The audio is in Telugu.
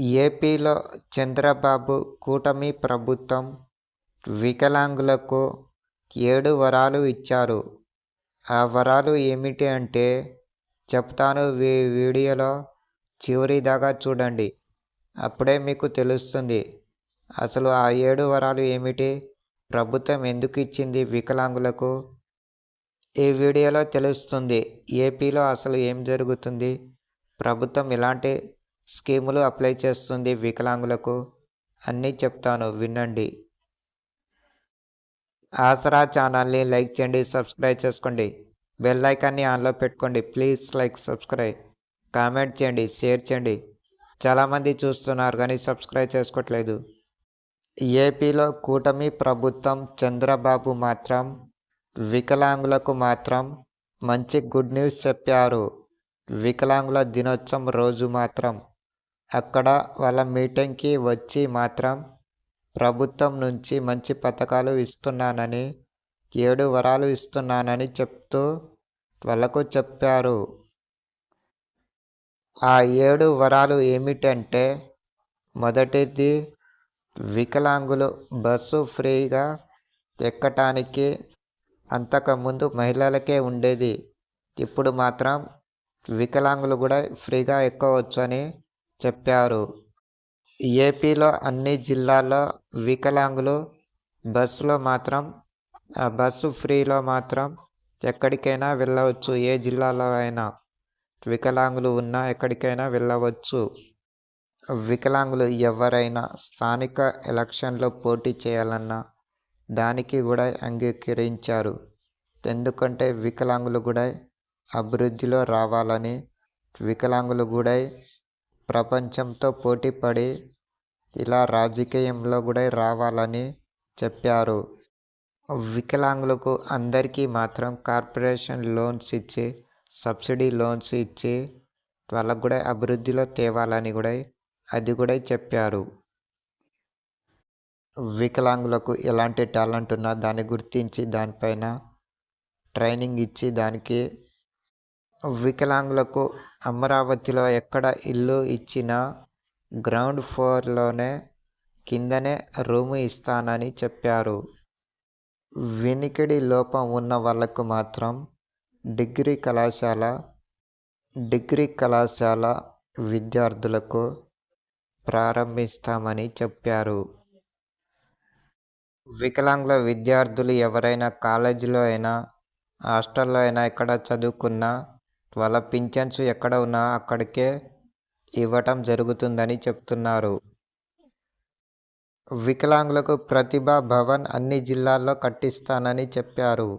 ఏపీలో చంద్రబాబు కూటమి ప్రభుత్వం వికలాంగులకు ఏడు వరాలు ఇచ్చారు. ఆ వరాలు ఏమిటి అంటే చెప్తాను వీ వీడియోలో చివరి దాకా చూడండి. అప్పుడే మీకు తెలుస్తుంది. అసలు ఆ ఏడు వరాలు ఏమిటి? ప్రభుత్వం ఎందుకు ఇచ్చింది వికలాంగులకు? ఈ వీడియోలో తెలుస్తుంది. ఏపీలో అసలు ఏం జరుగుతుంది? ప్రభుత్వం ఎలాంటి స్కీములు అప్లై చేస్తుంది వికలాంగులకు. అన్నీ చెప్తాను వినండి. ఆసరా ఛానల్ని లైక్ చేయండి సబ్స్క్రైబ్ చేసుకోండి. బెల్ ఐకాన్ని ఆన్లో పెట్టుకోండి ప్లీజ్ లైక్ సబ్స్క్రైబ్. కామెంట్ చేయండి షేర్ చేయండి. చాలామంది చూస్తున్నారు కానీ సబ్స్క్రైబ్ చేసుకోవట్లేదు. ఏపీలో కూటమి ప్రభుత్వం చంద్రబాబు మాత్రం వికలాంగులకు మాత్రం మంచి గుడ్ న్యూస్ చెప్పారు. వికలాంగుల దినోత్సవం రోజు మాత్రం. అక్కడ వాళ్ళ మీటింగ్కి వచ్చి మాత్రం ప్రభుత్వం నుంచి మంచి పథకాలు ఇస్తున్నానని ఏడు వరాలు ఇస్తున్నానని చెప్తూ వాళ్ళకు చెప్పారు. ఆ ఏడు వరాలు ఏమిటంటే మొదటిది వికలాంగులు బస్సు ఫ్రీగా ఎక్కటానికి అంతకుముందు మహిళలకే ఉండేది. ఇప్పుడు మాత్రం వికలాంగులు కూడా ఫ్రీగా ఎక్కవచ్చు అని చెప్పారు. ఏపీలో అన్ని జిల్లాల్లో వికలాంగులు బస్సులో మాత్రం ఆ బస్సు ఫ్రీలో మాత్రం ఎక్కడికైనా వెళ్ళవచ్చు. ఏ జిల్లాలో అయినా వికలాంగులు ఉన్నా ఎక్కడికైనా వెళ్ళవచ్చు. వికలాంగులు ఎవరైనా స్థానిక ఎలక్షన్లో పోటీ చేయాలన్నా దానికి కూడా అంగీకరించారు. ఎందుకంటే వికలాంగులు కూడా అభివృద్ధిలో రావాలని వికలాంగులు కూడా ప్రపంచంతో పోటీపడి ఇలా రాజకీయంలో కూడా రావాలని చెప్పారు. వికలాంగులకు అందరికీ మాత్రం కార్పొరేషన్ లోన్స్ ఇచ్చి సబ్సిడీ లోన్స్ ఇచ్చి వాళ్ళకు కూడా అభివృద్ధిలో తేవాలని కూడా అది కూడా చెప్పారు. వికలాంగులకు ఎలాంటి టాలెంట్ ఉన్నా దాన్ని గుర్తించి దానిపైన ట్రైనింగ్ ఇచ్చి దానికి వికలాంగులకు అమరావతిలో ఎక్కడ ఇల్లు ఇచ్చినా గ్రౌండ్ ఫ్లోర్లోనే కిందనే రూము ఇస్తానని చెప్పారు. వినికిడి లోపం ఉన్న వాళ్ళకు మాత్రం డిగ్రీ కళాశాల డిగ్రీ కళాశాల విద్యార్థులకు ప్రారంభిస్తామని చెప్పారు. వికలాంగుల విద్యార్థులు ఎవరైనా కాలేజీలో అయినా హాస్టల్లో అయినా ఎక్కడ చదువుకున్నా వాళ్ళ పింఛన్స్ ఎక్కడ ఉన్నా అక్కడికే ఇవ్వటం జరుగుతుందని చెప్తున్నారు. వికలాంగులకు ప్రతిభా భవన్ అన్ని జిల్లాల్లో కట్టిస్తానని చెప్పారు.